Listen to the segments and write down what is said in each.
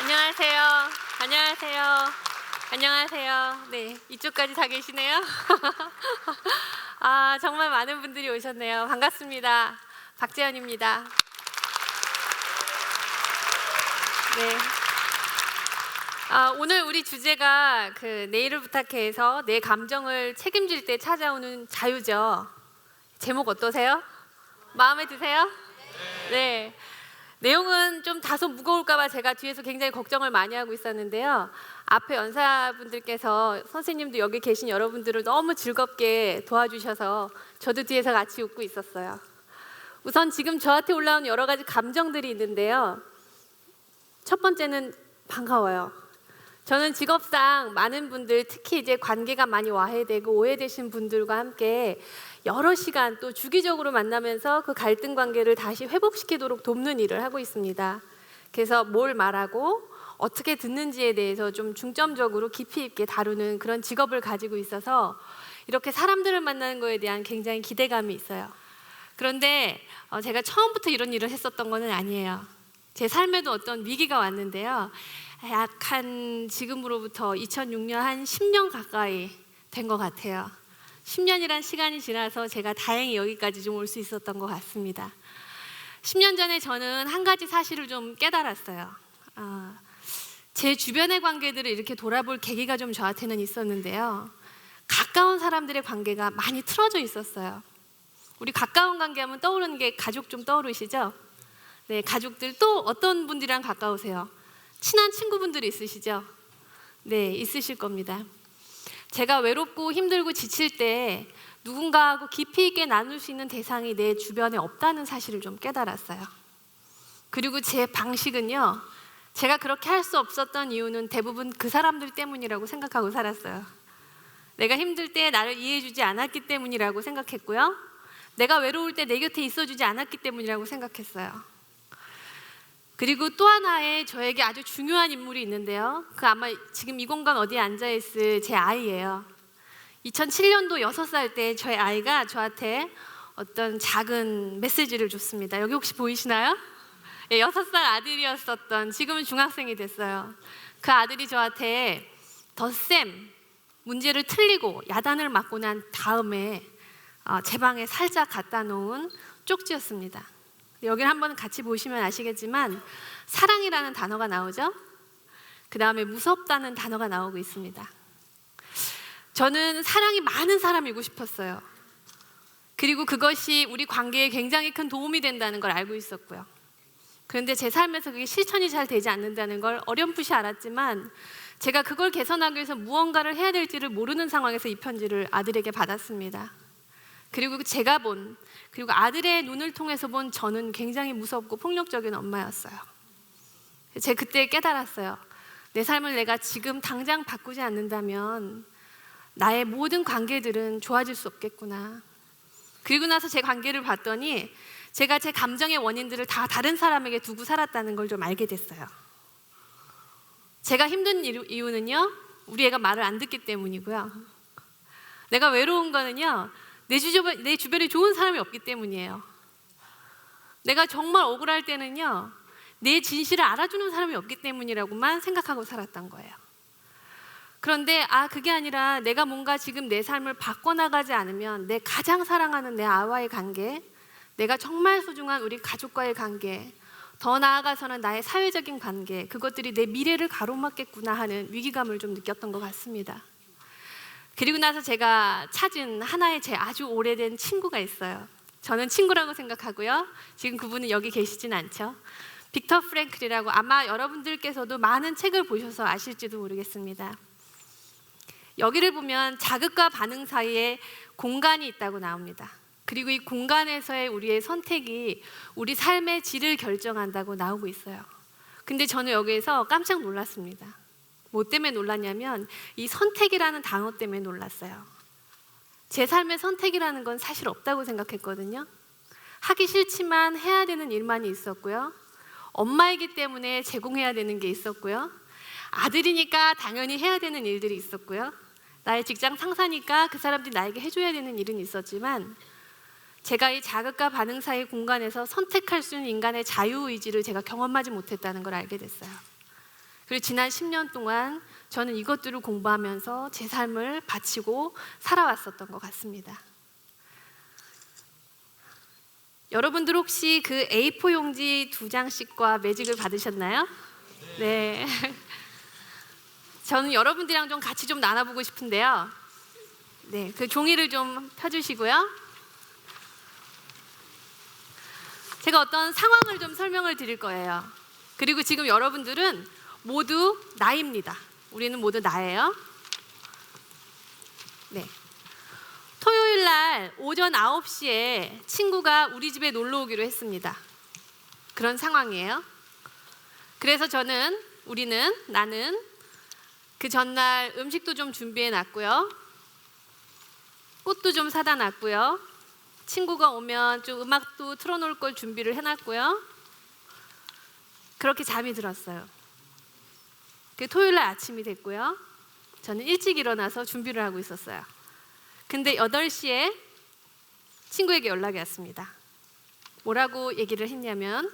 안녕하세요. 안녕하세요. 안녕하세요. 네, 이쪽까지 다 계시네요. 아, 정말 많은 분들이 오셨네요. 반갑습니다. 박재현입니다. 네. 아, 오늘 우리 주제가 그 내일을 부탁해서 내 감정을 책임질 때 찾아오는 자유죠. 제목 어떠세요? 마음에 드세요? 네. 내용은 좀 다소 무거울까봐 제가 뒤에서 굉장히 걱정을 많이 하고 있었는데요. 앞에 연사분들께서 선생님도 여기 계신 여러분들을 너무 즐겁게 도와주셔서 저도 뒤에서 같이 웃고 있었어요. 우선 지금 저한테 올라온 여러 가지 감정들이 있는데요. 첫 번째는 반가워요. 저는 직업상 많은 분들 특히 이제 관계가 많이 와해되고 오해되신 분들과 함께 여러 시간 또 주기적으로 만나면서 그 갈등 관계를 다시 회복시키도록 돕는 일을 하고 있습니다. 그래서 뭘 말하고 어떻게 듣는지에 대해서 좀 중점적으로 깊이 있게 다루는 그런 직업을 가지고 있어서 이렇게 사람들을 만나는 거에 대한 굉장히 기대감이 있어요. 그런데 어, 제가 처음부터 이런 일을 했었던 거는 아니에요. 제 삶에도 어떤 위기가 왔는데요. 약 한 지금으로부터 2006년 한 10년 가까이 된 것 같아요. 10년이란 시간이 지나서 제가 다행히 여기까지 좀 올 수 있었던 것 같습니다. 10년 전에 저는 한 가지 사실을 좀 깨달았어요. 아, 제 주변의 관계들을 이렇게 돌아볼 계기가 좀 저한테는 있었는데요. 가까운 사람들의 관계가 많이 틀어져 있었어요. 우리 가까운 관계하면 떠오르는 게 가족 좀 떠오르시죠? 네, 가족들 또 어떤 분들이랑 가까우세요? 친한 친구분들이 있으시죠? 네, 있으실 겁니다. 제가 외롭고 힘들고 지칠 때 누군가하고 깊이 있게 나눌 수 있는 대상이 내 주변에 없다는 사실을 좀 깨달았어요. 그리고 제 방식은요, 제가 그렇게 할 수 없었던 이유는 대부분 그 사람들 때문이라고 생각하고 살았어요. 내가 힘들 때 나를 이해해주지 않았기 때문이라고 생각했고요. 내가 외로울 때 내 곁에 있어주지 않았기 때문이라고 생각했어요. 그리고 또 하나의 저에게 아주 중요한 인물이 있는데요. 그 아마 지금 이 공간 어디에 앉아 있을 제 아이예요. 2007년도 6살 때 저희 아이가 저한테 어떤 작은 메시지를 줬습니다. 여기 혹시 보이시나요? 예, 6살 아들이었었던 지금은 중학생이 됐어요. 그 아들이 저한테 덧셈 문제를 틀리고 야단을 맞고 난 다음에 어, 제 방에 살짝 갖다 놓은 쪽지였습니다. 여기를 한번 같이 보시면 아시겠지만 사랑이라는 단어가 나오죠. 그 다음에 무섭다는 단어가 나오고 있습니다. 저는 사랑이 많은 사람이고 싶었어요. 그리고 그것이 우리 관계에 굉장히 큰 도움이 된다는 걸 알고 있었고요. 그런데 제 삶에서 그게 실천이 잘 되지 않는다는 걸 어렴풋이 알았지만 제가 그걸 개선하기 위해서 무언가를 해야 될지를 모르는 상황에서 이 편지를 아들에게 받았습니다. 그리고 제가 본 그리고 아들의 눈을 통해서 본 저는 굉장히 무섭고 폭력적인 엄마였어요. 제가 그때 깨달았어요. 내 삶을 내가 지금 당장 바꾸지 않는다면 나의 모든 관계들은 좋아질 수 없겠구나. 그리고 나서 제 관계를 봤더니 제가 제 감정의 원인들을 다 다른 사람에게 두고 살았다는 걸 좀 알게 됐어요. 제가 힘든 이유는요, 우리 애가 말을 안 듣기 때문이고요. 내가 외로운 거는요, 내 주변 내 주변에 좋은 사람이 없기 때문이에요. 내가 정말 억울할 때는요, 내 진실을 알아주는 사람이 없기 때문이라고만 생각하고 살았던 거예요. 그런데 아 그게 아니라 내가 뭔가 지금 내 삶을 바꿔나가지 않으면 내 가장 사랑하는 내 아와의 관계, 내가 정말 소중한 우리 가족과의 관계, 더 나아가서는 나의 사회적인 관계, 그것들이 내 미래를 가로막겠구나 하는 위기감을 좀 느꼈던 것 같습니다. 그리고 나서 제가 찾은 하나의 제 아주 오래된 친구가 있어요. 저는 친구라고 생각하고요. 지금 그분은 여기 계시진 않죠. 빅터 프랭클이라고 아마 여러분들께서도 많은 책을 보셔서 아실지도 모르겠습니다. 여기를 보면 자극과 반응 사이에 공간이 있다고 나옵니다. 그리고 이 공간에서의 우리의 선택이 우리 삶의 질을 결정한다고 나오고 있어요. 근데 저는 여기에서 깜짝 놀랐습니다. 뭐 때문에 놀랐냐면 이 선택이라는 단어 때문에 놀랐어요. 제 삶의 선택이라는 건 사실 없다고 생각했거든요. 하기 싫지만 해야 되는 일만이 있었고요. 엄마이기 때문에 제공해야 되는 게 있었고요. 아들이니까 당연히 해야 되는 일들이 있었고요. 나의 직장 상사니까 그 사람들이 나에게 해줘야 되는 일은 있었지만 제가 이 자극과 반응 사이 공간에서 선택할 수 있는 인간의 자유의지를 제가 경험하지 못했다는 걸 알게 됐어요. 그리고 지난 10년 동안 저는 이것들을 공부하면서 제 삶을 바치고 살아왔었던 것 같습니다. 여러분들 혹시 그 A4 용지 두 장씩과 매직을 받으셨나요? 네. 저는 여러분들이랑 좀 같이 좀 나눠보고 싶은데요. 네, 그 종이를 좀 펴주시고요. 제가 어떤 상황을 좀 설명을 드릴 거예요. 그리고 지금 여러분들은 모두 나입니다. 우리는 모두 나예요. 네. 토요일 날 오전 9시에 친구가 우리 집에 놀러 오기로 했습니다. 그런 상황이에요. 그래서 저는 우리는 나는 그 전날 음식도 좀 준비해 놨고요. 꽃도 좀 사다 놨고요. 친구가 오면 좀 음악도 틀어 놓을 걸 준비를 해 놨고요. 그렇게 잠이 들었어요. 그 토요일 날 아침이 됐고요. 저는 일찍 일어나서 준비를 하고 있었어요. 근데 8시에 친구에게 연락이 왔습니다. 뭐라고 얘기를 했냐면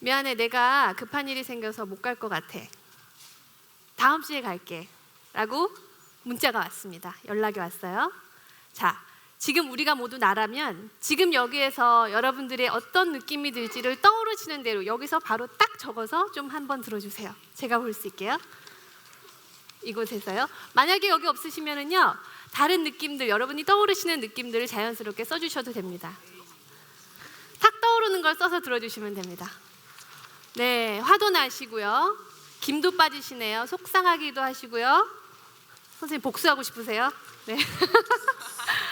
미안해 내가 급한 일이 생겨서 못 갈 것 같아. 다음 주에 갈게. 라고 문자가 왔습니다. 연락이 왔어요. 자, 지금 우리가 모두 나라면 지금 여기에서 여러분들의 어떤 느낌이 들지를 떠오르시는 대로 여기서 바로 딱 적어서 좀 한번 들어주세요. 제가 볼 수 있게요. 이곳에서요. 만약에 여기 없으시면은요, 다른 느낌들, 여러분이 떠오르시는 느낌들을 자연스럽게 써주셔도 됩니다. 탁 떠오르는 걸 써서 들어주시면 됩니다. 네, 화도 나시고요. 김도 빠지시네요. 속상하기도 하시고요. 선생님 복수하고 싶으세요? 네.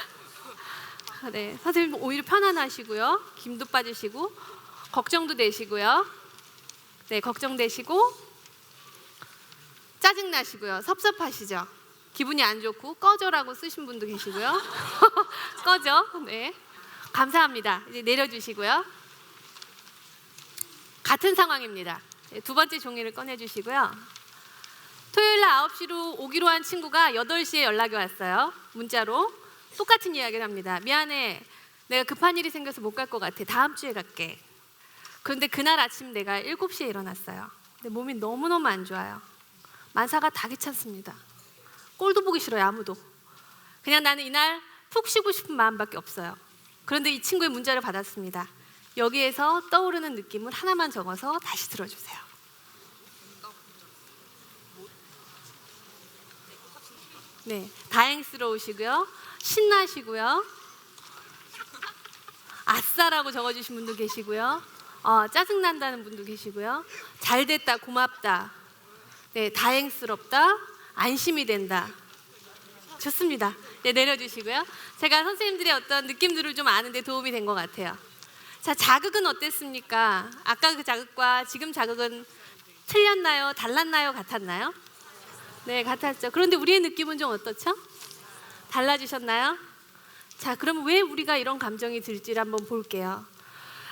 네, 선생님 오히려 편안하시고요. 김도 빠지시고 걱정도 되시고요. 네, 걱정되시고 짜증 나시고요. 섭섭하시죠? 기분이 안 좋고 꺼져라고 쓰신 분도 계시고요. 꺼져. 네. 감사합니다. 이제 내려주시고요. 같은 상황입니다. 네, 두 번째 종이를 꺼내 주시고요. 토요일 날 9시로 오기로 한 친구가 8시에 연락이 왔어요. 문자로 똑같은 이야기를 합니다. 미안해. 내가 급한 일이 생겨서 못 갈 것 같아. 다음 주에 갈게. 그런데 그날 아침 내가 7시에 일어났어요. 근데 몸이 너무너무 안 좋아요. 만사가 다 귀찮습니다. 꼴도 보기 싫어요, 아무도. 그냥 나는 이날 푹 쉬고 싶은 마음밖에 없어요. 그런데 이 친구의 문자를 받았습니다. 여기에서 떠오르는 느낌을 하나만 적어서 다시 들어주세요. 네, 다행스러우시고요. 신나시고요. 아싸라고 적어주신 분도 계시고요. 어, 짜증난다는 분도 계시고요. 잘 됐다, 고맙다. 네, 다행스럽다, 안심이 된다. 좋습니다. 네, 내려주시고요. 제가 선생님들의 어떤 느낌들을 좀 아는데 도움이 된 것 같아요. 자, 자극은 어땠습니까? 아까 그 자극과 지금 자극은 틀렸나요? 달랐나요? 같았나요? 네, 같았죠. 그런데 우리의 느낌은 좀 어떻죠? 달라지셨나요? 자, 그럼 왜 우리가 이런 감정이 들지를 한번 볼게요.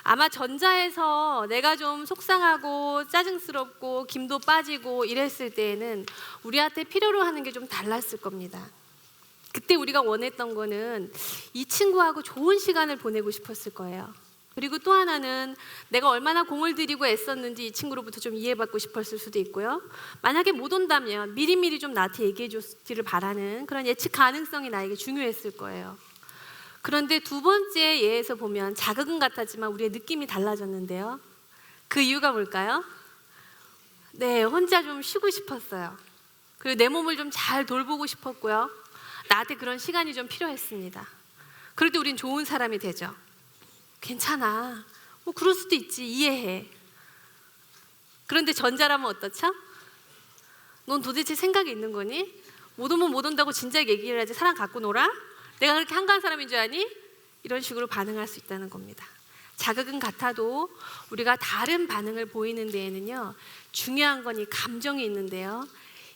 아마 전자에서 내가 좀 속상하고 짜증스럽고 김도 빠지고 이랬을 때에는 우리한테 필요로 하는 게 좀 달랐을 겁니다. 그때 우리가 원했던 거는 이 친구하고 좋은 시간을 보내고 싶었을 거예요. 그리고 또 하나는 내가 얼마나 공을 들이고 애썼는지 이 친구로부터 좀 이해받고 싶었을 수도 있고요. 만약에 못 온다면 미리미리 좀 나한테 얘기해 줬기를 바라는 그런 예측 가능성이 나에게 중요했을 거예요. 그런데 두 번째 예에서 보면 자극은 같았지만 우리의 느낌이 달라졌는데요. 그 이유가 뭘까요? 네, 혼자 좀 쉬고 싶었어요. 그리고 내 몸을 좀 잘 돌보고 싶었고요. 나한테 그런 시간이 좀 필요했습니다. 그럴 때 우린 좋은 사람이 되죠. 괜찮아. 뭐 그럴 수도 있지. 이해해. 그런데 전자라면 어떻죠? 넌 도대체 생각이 있는 거니? 못 오면 못 온다고 진작 얘기를 하지 사람 갖고 놀아? 내가 그렇게 한가한 사람인 줄 아니? 이런 식으로 반응할 수 있다는 겁니다. 자극은 같아도 우리가 다른 반응을 보이는 데에는요 중요한 건 이 감정이 있는데요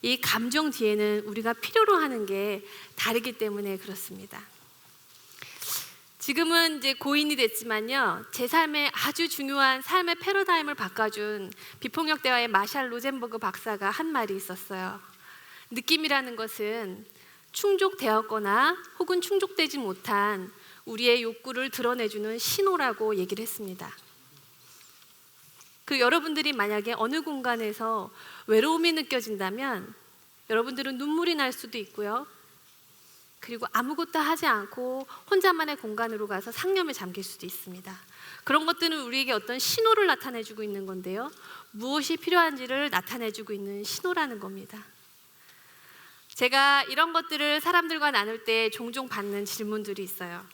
이 감정 뒤에는 우리가 필요로 하는 게 다르기 때문에 그렇습니다. 지금은 이제 고인이 됐지만요 제 삶에 아주 중요한 삶의 패러다임을 바꿔준 비폭력 대화의 마샬 로젠버그 박사가 한 말이 있었어요. 느낌이라는 것은 충족되었거나 혹은 충족되지 못한 우리의 욕구를 드러내주는 신호라고 얘기를 했습니다. 그 여러분들이 만약에 어느 공간에서 외로움이 느껴진다면 여러분들은 눈물이 날 수도 있고요. 그리고 아무것도 하지 않고 혼자만의 공간으로 가서 상념에 잠길 수도 있습니다. 그런 것들은 우리에게 어떤 신호를 나타내주고 있는 건데요. 무엇이 필요한지를 나타내주고 있는 신호라는 겁니다. 제가 이런 것들을 사람들과 나눌 때 종종 받는 질문들이 있어요.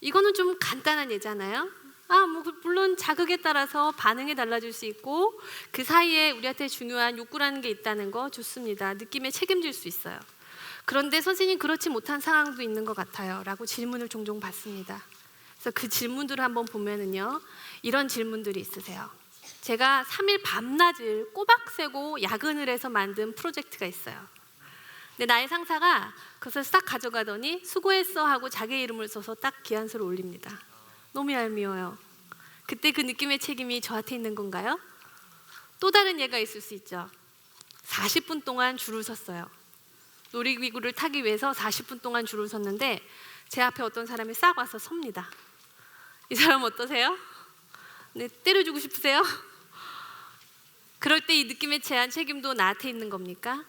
이거는 좀 간단한 예잖아요. 아, 뭐 물론 자극에 따라서 반응이 달라질 수 있고 그 사이에 우리한테 중요한 욕구라는 게 있다는 거 좋습니다. 느낌에 책임질 수 있어요. 그런데 선생님 그렇지 못한 상황도 있는 것 같아요 라고 질문을 종종 받습니다. 그래서 그 질문들을 한번 보면은요. 이런 질문들이 있으세요. 제가 3일 밤낮을 꼬박 새고 야근을 해서 만든 프로젝트가 있어요. 근데 나의 상사가 그것을 싹 가져가더니 수고했어 하고 자기 이름을 써서 딱 기한서를 올립니다. 너무 얄미워요. 그때 그 느낌의 책임이 저한테 있는 건가요? 또 다른 예가 있을 수 있죠. 40분 동안 줄을 섰어요. 놀이기구를 타기 위해서 40분 동안 줄을 섰는데 제 앞에 어떤 사람이 싹 와서 섭니다. 이 사람 어떠세요? 네, 때려주고 싶으세요? 그럴 때 이 느낌의 제한 책임도 나한테 있는 겁니까?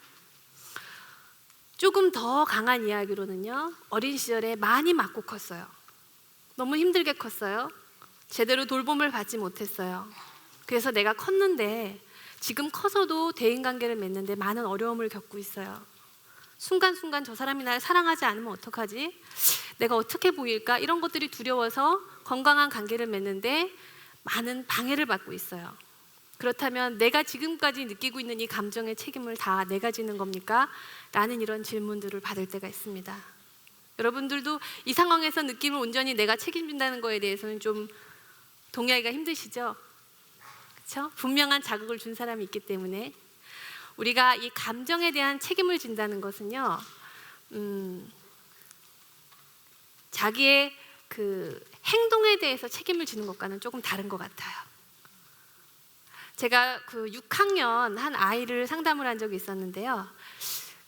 조금 더 강한 이야기로는요. 어린 시절에 많이 맞고 컸어요. 너무 힘들게 컸어요. 제대로 돌봄을 받지 못했어요. 그래서 내가 컸는데 지금 커서도 대인 관계를 맺는데 많은 어려움을 겪고 있어요. 순간순간 저 사람이 날 사랑하지 않으면 어떡하지? 내가 어떻게 보일까? 이런 것들이 두려워서 건강한 관계를 맺는데 많은 방해를 받고 있어요. 그렇다면 내가 지금까지 느끼고 있는 이 감정의 책임을 다 내가 지는 겁니까? 라는 이런 질문들을 받을 때가 있습니다. 여러분들도 이 상황에서 느낌을 온전히 내가 책임진다는 거에 대해서는 좀 동의하기가 힘드시죠? 그렇죠? 분명한 자극을 준 사람이 있기 때문에 우리가 이 감정에 대한 책임을 진다는 것은요, 음, 자기의 그 행동에 대해서 책임을 지는 것과는 조금 다른 것 같아요. 제가 그 6학년 한 아이를 상담을 한 적이 있었는데요.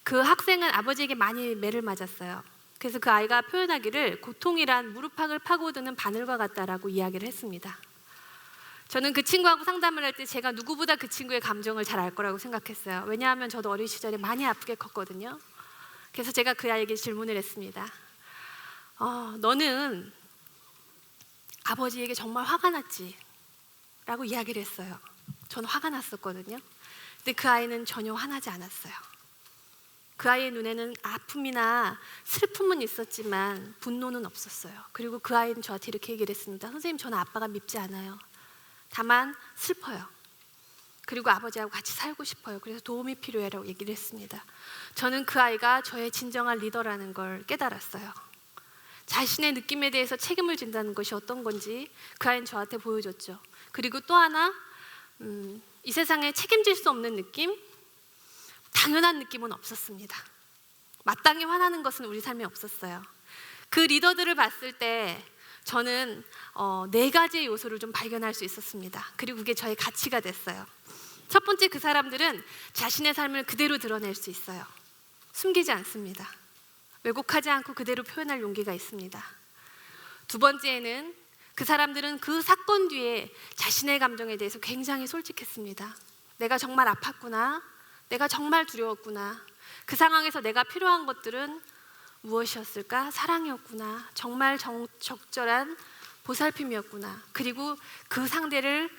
그 학생은 아버지에게 많이 매를 맞았어요. 그래서 그 아이가 표현하기를 고통이란 무릎팍을 파고드는 바늘과 같다라고 이야기를 했습니다. 저는 그 친구하고 상담을 할 때 제가 누구보다 그 친구의 감정을 잘 알 거라고 생각했어요. 왜냐하면 저도 어린 시절에 많이 아프게 컸거든요. 그래서 제가 그 아이에게 질문을 했습니다. 어, 너는 아버지에게 정말 화가 났지? 라고 이야기를 했어요. 저는 화가 났었거든요. 근데 그 아이는 전혀 화나지 않았어요. 그 아이의 눈에는 아픔이나 슬픔은 있었지만 분노는 없었어요. 그리고 그 아이는 저한테 이렇게 얘기를 했습니다. 선생님, 저는 아빠가 밉지 않아요. 다만 슬퍼요. 그리고 아버지하고 같이 살고 싶어요. 그래서 도움이 필요해라고 얘기를 했습니다. 저는 그 아이가 저의 진정한 리더라는 걸 깨달았어요. 자신의 느낌에 대해서 책임을 진다는 것이 어떤 건지 그 아이는 저한테 보여줬죠. 그리고 또 하나 음, 이 세상에 책임질 수 없는 느낌, 당연한 느낌은 없었습니다. 마땅히 화나는 것은 우리 삶에 없었어요. 그 리더들을 봤을 때 저는 어, 네 가지의 요소를 좀 발견할 수 있었습니다. 그리고 그게 저의 가치가 됐어요. 첫 번째 그 사람들은 자신의 삶을 그대로 드러낼 수 있어요. 숨기지 않습니다. 왜곡하지 않고 그대로 표현할 용기가 있습니다. 두 번째에는 그 사람들은 그 사건 뒤에 자신의 감정에 대해서 굉장히 솔직했습니다. 내가 정말 아팠구나. 내가 정말 두려웠구나. 그 상황에서 내가 필요한 것들은 무엇이었을까? 사랑이었구나. 정말 정, 적절한 보살핌이었구나. 그리고 그 상대를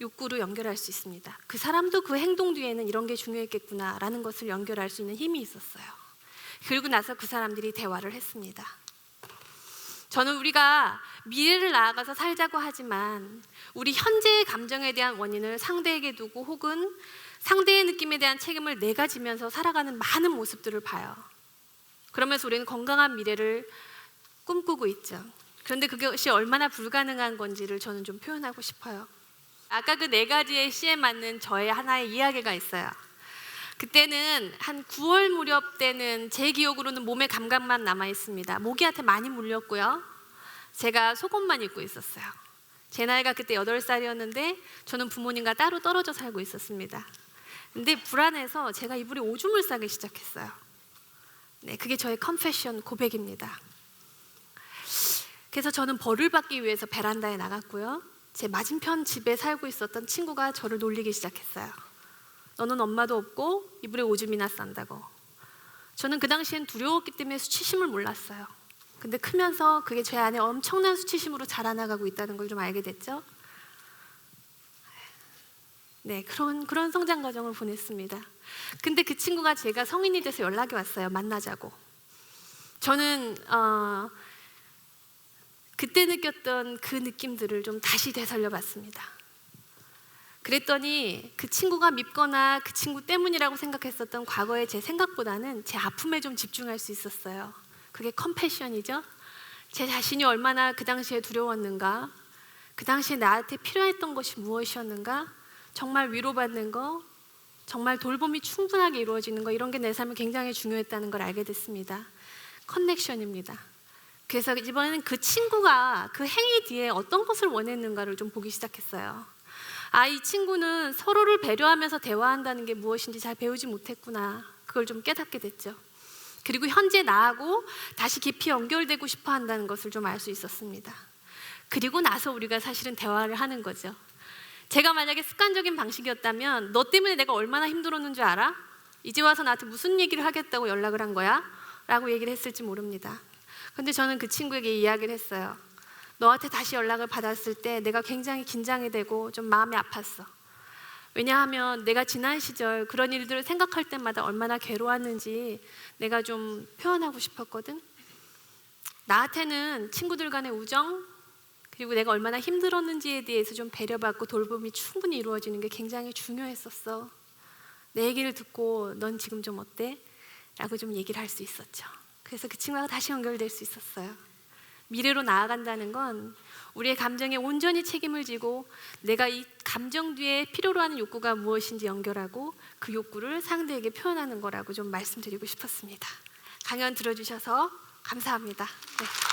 욕구로 연결할 수 있습니다. 그 사람도 그 행동 뒤에는 이런 게 중요했겠구나라는 것을 연결할 수 있는 힘이 있었어요. 그리고 나서 그 사람들이 대화를 했습니다. 저는 우리가 미래를 나아가서 살자고 하지만 우리 현재의 감정에 대한 원인을 상대에게 두고 혹은 상대의 느낌에 대한 책임을 내가 지면서 살아가는 많은 모습들을 봐요. 그러면서 우리는 건강한 미래를 꿈꾸고 있죠. 그런데 그것이 얼마나 불가능한 건지를 저는 좀 표현하고 싶어요. 아까 그 네 가지의 시에 맞는 저의 하나의 이야기가 있어요. 그때는 한 9월 무렵 때는 제 기억으로는 몸에 감각만 남아 있습니다. 모기한테 많이 물렸고요. 제가 속옷만 입고 있었어요. 제 나이가 그때 8살이었는데 저는 부모님과 따로 떨어져 살고 있었습니다. 근데 불안해서 제가 이불에 오줌을 싸기 시작했어요. 네, 그게 저의 컨페션 고백입니다. 그래서 저는 벌을 받기 위해서 베란다에 나갔고요. 제 맞은편 집에 살고 있었던 친구가 저를 놀리기 시작했어요. 너는 엄마도 없고 이불에 오줌이나 싼다고. 저는 그 당시엔 두려웠기 때문에 수치심을 몰랐어요. 근데 크면서 그게 제 안에 엄청난 수치심으로 자라나가고 있다는 걸 좀 알게 됐죠. 네, 그런 그런 성장 과정을 보냈습니다. 근데 그 친구가 제가 성인이 돼서 연락이 왔어요. 만나자고. 저는 어, 그때 느꼈던 그 느낌들을 좀 다시 되살려봤습니다. 그랬더니 그 친구가 밉거나 그 친구 때문이라고 생각했었던 과거의 제 생각보다는 제 아픔에 좀 집중할 수 있었어요. 그게 컴패션이죠. 제 자신이 얼마나 그 당시에 두려웠는가, 그 당시에 나한테 필요했던 것이 무엇이었는가, 정말 위로받는 거, 정말 돌봄이 충분하게 이루어지는 거 이런 게 내 삶에 굉장히 중요했다는 걸 알게 됐습니다. 커넥션입니다. 그래서 이번에는 그 친구가 그 행위 뒤에 어떤 것을 원했는가를 좀 보기 시작했어요. 아, 이 친구는 서로를 배려하면서 대화한다는 게 무엇인지 잘 배우지 못했구나. 그걸 좀 깨닫게 됐죠. 그리고 현재 나하고 다시 깊이 연결되고 싶어 한다는 것을 좀 알 수 있었습니다. 그리고 나서 우리가 사실은 대화를 하는 거죠. 제가 만약에 습관적인 방식이었다면 너 때문에 내가 얼마나 힘들었는 줄 알아? 이제 와서 나한테 무슨 얘기를 하겠다고 연락을 한 거야? 라고 얘기를 했을지 모릅니다. 근데 저는 그 친구에게 이야기를 했어요. 너한테 다시 연락을 받았을 때 내가 굉장히 긴장이 되고 좀 마음이 아팠어. 왜냐하면 내가 지난 시절 그런 일들을 생각할 때마다 얼마나 괴로웠는지 내가 좀 표현하고 싶었거든. 나한테는 친구들 간의 우정 그리고 내가 얼마나 힘들었는지에 대해서 좀 배려받고 돌봄이 충분히 이루어지는 게 굉장히 중요했었어. 내 얘기를 듣고 넌 지금 좀 어때? 라고 좀 얘기를 할 수 있었죠. 그래서 그 친구가 다시 연결될 수 있었어요. 미래로 나아간다는 건 우리의 감정에 온전히 책임을 지고 내가 이 감정 뒤에 필요로 하는 욕구가 무엇인지 연결하고 그 욕구를 상대에게 표현하는 거라고 좀 말씀드리고 싶었습니다. 강연 들어주셔서 감사합니다. 네.